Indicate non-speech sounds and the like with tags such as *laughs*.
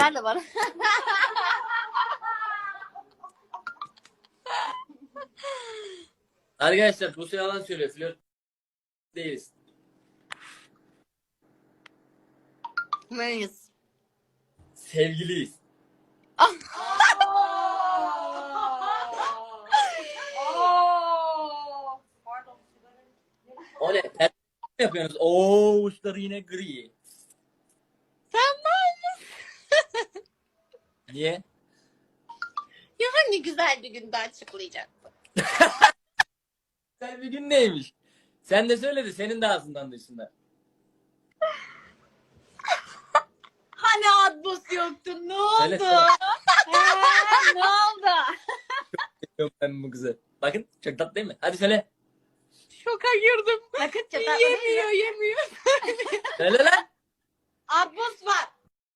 ısrarla bana. *laughs* Arkadaşlar bu yalan söylüyor. Flört değiliz. Neyiz? Sevgiliyiz. *laughs* O ne? Mi yapıyorsunuz? Oo uçları yine gri. Sen mal Niye? Ya hani güzel bir günde açıklayacaktın. Güzel bir gün neymiş? Sen de söyledi. Senin de ağzından dışında. Hani Adbos yoktu ne oldu? söyle. Ee, ne oldu? Yok ben bu kızı. Bakın çok tatlı değil mi? Hadi söyle. Şoka girdim. Bakın çatal. Yemiyor yemiyor. Söyle lan. Adbos var.